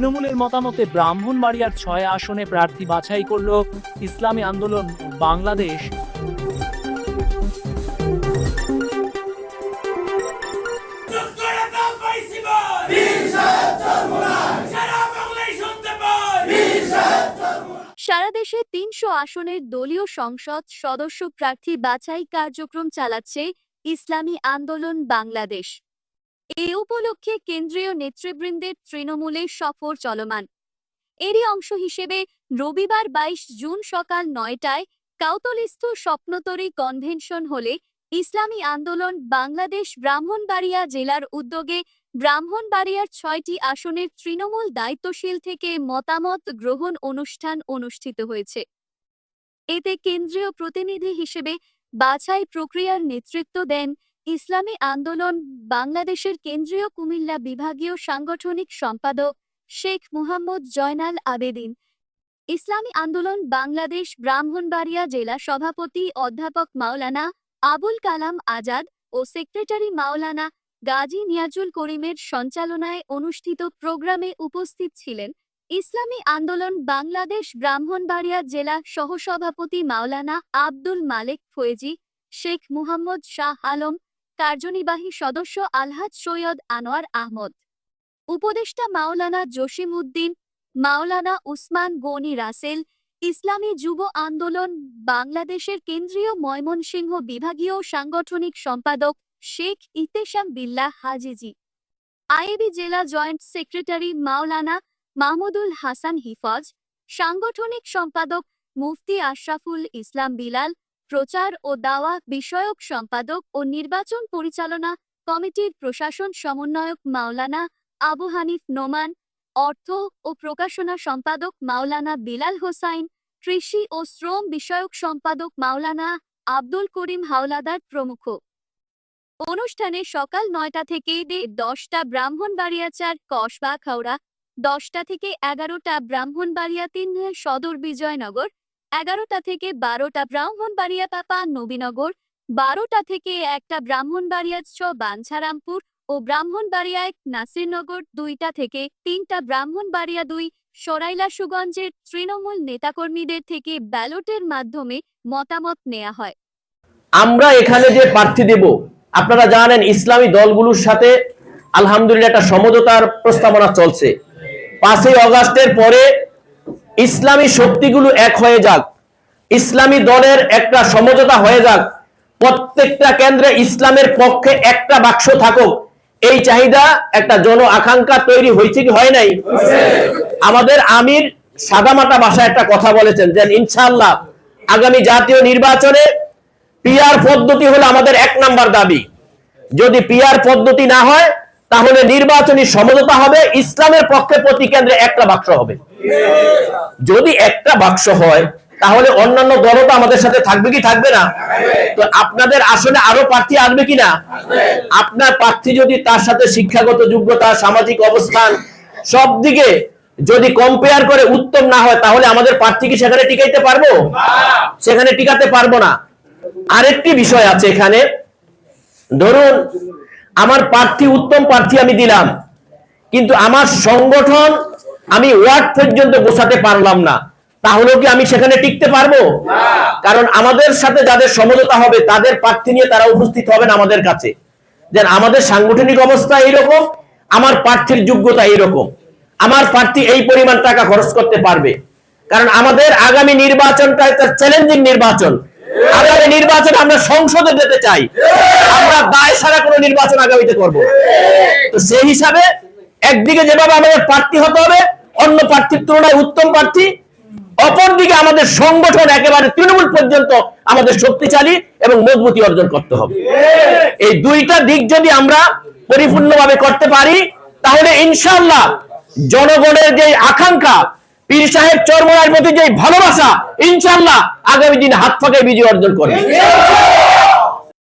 তৃণমূলের মতামতে ব্রাহ্মণবাড়িয়ার ছয় আসনে প্রার্থী বাছাই করল ইসলামী আন্দোলন বাংলাদেশ। সারা দেশে তিনশো আসনের দলীয় সংসদ সদস্য প্রার্থী বাছাই কার্যক্রম চালাচ্ছে ইসলামী আন্দোলন বাংলাদেশ। এ উপলক্ষে কেন্দ্রীয় নেতৃবৃন্দের তৃণমূলে সফর চলমান। এরই অংশ হিসেবে রবিবার বাইশ জুন সকাল নয়টায় কাউতলিস্থ স্বপ্নতরী কনভেনশন হলে ইসলামী আন্দোলন বাংলাদেশ ব্রাহ্মণবাড়িয়া জেলার উদ্যোগে ব্রাহ্মণবাড়িয়ার ছয়টি আসনের তৃণমূল দায়িত্বশীল থেকে মতামত গ্রহণ অনুষ্ঠান অনুষ্ঠিত হয়েছে। এতে কেন্দ্রীয় প্রতিনিধি হিসেবে বাছাই প্রক্রিয়ার নেতৃত্ব দেন ইসলামী আন্দোলন, বাংলাদেশের কেন্দ্রীয় কুমিল্লা বিভাগীয় সাংগঠনিক সম্পাদক শেখ মুহাম্মদ জয়নাল আবেদিন। ইসলামী আন্দোলন, বাংলাদেশ ব্রাহ্মণবাড়িয়া জেলা সভাপতি অধ্যাপক মাওলানা আবুল কালাম আজাদ ও সেক্রেটারি মাওলানা গাজী নিয়াজুল করিমের সঞ্চালনায় অনুষ্ঠিত প্রোগ্রামে উপস্থিত ছিলেন ইসলামী আন্দোলন, বাংলাদেশ ব্রাহ্মণবাড়িয়া জেলা সহসভাপতি মাওলানা আব্দুল মালেক ফয়েজি, শেখ মুহাম্মদ শাহ আলম কার্যনির্বাহী সদস্য আলহাজ সৈয়দ আনোয়ার আহমদ। উপদেষ্টা মাওলানা জসিম উদ্দিন মাওলানা উসমান গনি রাসেল, ইসলামী যুব আন্দোলন, বাংলাদেশের কেন্দ্রীয় ময়মনসিংহ বিভাগীয় সাংগঠনিক সম্পাদক শেখ ইতেশাম বিল্লাহ হাজিজি। আইবি জেলা জয়েন্ট সেক্রেটারি মাওলানা মাহমুদুল হাসান হিফজ, সাংগঠনিক সম্পাদক মুফতি আশরাফুল ইসলাম বিলাল প্রচার ও দাওয়া বিষয়ক সম্পাদক ও নির্বাচন পরিচালনা কমিটির প্রশাসন সমন্বয়ক মাওলানা আবু হানিফ নোমান, অর্থ ও প্রকাশনা সম্পাদক মাওলানা বিলাল হোসাইন, কৃষি ও শ্রম বিষয়ক সম্পাদক মাওলানা আব্দুল করিম হাওলাদার প্রমুখ। অনুষ্ঠানে সকাল নয়টা থেকে দশটা ব্রাহ্মণবাড়িয়া চার কসবা, খাওড়া, দশটা থেকে এগারোটা ব্রাহ্মণবাড়িয়া তিন সদর বিজয়নগর এগারোটা থেকে বারোটা ব্রাহ্মণবাড়িয়া পাপা, নবীনগর। বারোটা থেকে একটা ব্রাহ্মণবাড়িয়া ছ বাঞ্ছারামপুর ও ব্রাহ্মণবাড়িয়া এক নাসিরনগর দুইটা থেকে তিনটা, ব্রাহ্মণবাড়িয়া দুই সরাইলা সুগঞ্জের তৃণমূল নেতাকর্মীদের থেকে ব্যালটের মাধ্যমে মতামত নেওয়া হয়। আমরা এখানে যে প্রার্থী দেব, আপনারা জানেন ইসলামী দলগুলোর সাথে আলহামদুলিল্লাহ একটা সমঝোতার প্রস্তাবনা চলছে। পাঁচই অগাস্টের পরে ইসলামী শক্তিগুলো এক হয়ে যাক, ইসলামী দলের একটা সমঝোতা হয়ে যাক, প্রত্যেকটা কেন্দ্রে ইসলামের পক্ষে একটা বাক্স থাকুক, এই চাহিদা একটা জন আকাঙ্ক্ষা তৈরি হয়েছে কি হয় নাই? আমাদের আমির সাদামাটা ভাষায় একটা কথা বলেছেন যে ইনশাআল্লাহ আগামী জাতীয় নির্বাচনে পিয়ার পদ্ধতি হলো আমাদের এক নাম্বার দাবি। যদি পিয়ার পদ্ধতি না হয়, তাহলে নির্বাচনী সমঝোতা হবে, ইসলামের পক্ষে প্রতি কেন্দ্রে একটা বাক্স হবে। যদি একটা বাক্স হয়, তাহলে অন্যান্য দলও তো আমাদের সাথে থাকবে কি থাকবে না? তো আপনাদের আসলে আরও প্রার্থী আসবে কি না? আপনার প্রার্থী যদি তার সাথে শিক্ষাগত যোগ্যতা, সামাজিক অবস্থান, সব দিকে যদি কম্পেয়ার করে উত্তম না হয়, তাহলে আমাদের প্রার্থী কি সেখানে টিকাইতে পারব? সেখানে টিকাতে পারব না। আরেকটি বিষয় আছে এখানে। ধরুন, আমার প্রার্থী, উত্তম প্রার্থী আমি দিলাম, কিন্তু আমার সংগঠন আমি ওয়ার্ড পর্যন্ত বসাতে পারলাম না। তাহলেও কি আমি সেখানে টিকতে পারব? কারণ আমাদের সাথে যাদের সমঝোতা হবে তাদের প্রার্থী নিয়ে তারা উপস্থিত হবেন আমাদের কাছে। যেন আমাদের সাংগঠনিক অবস্থা এইরকম আমার প্রার্থীর যোগ্যতা এইরকম। আমার প্রার্থী এই পরিমাণ টাকা খরচ করতে পারবে। কারণ আমাদের আগামী নির্বাচনটা একটা চ্যালেঞ্জিং নির্বাচন। আগামী নির্বাচন আমরা সংসদে যেতে চাই। আমরা দায় ছাড়া কোনো নির্বাচন আগামীতে করব তো সেই হিসাবে একদিকে যেভাবে আমাদের প্রার্থী হতে হবে অন্য প্রার্থীর তুলনায় উত্তম প্রার্থী। অপরদিকে আমাদের সংগঠন একেবারে তৃণমূল পর্যন্ত আমাদের শক্তিশালী এবং মজবুতি অর্জন করতে হবে। এই দুইটা দিক যদি আমরা পরিপূর্ণভাবে করতে পারি, তাহলে ইনশাল্লাহ জনগণের যে আকাঙ্ক্ষা, পীর সাহেব চরমরার প্রতি যে ভালোবাসা ইনশাল্লাহ আগামী দিনে হাত ফাঁকে বিজয় অর্জন করবে।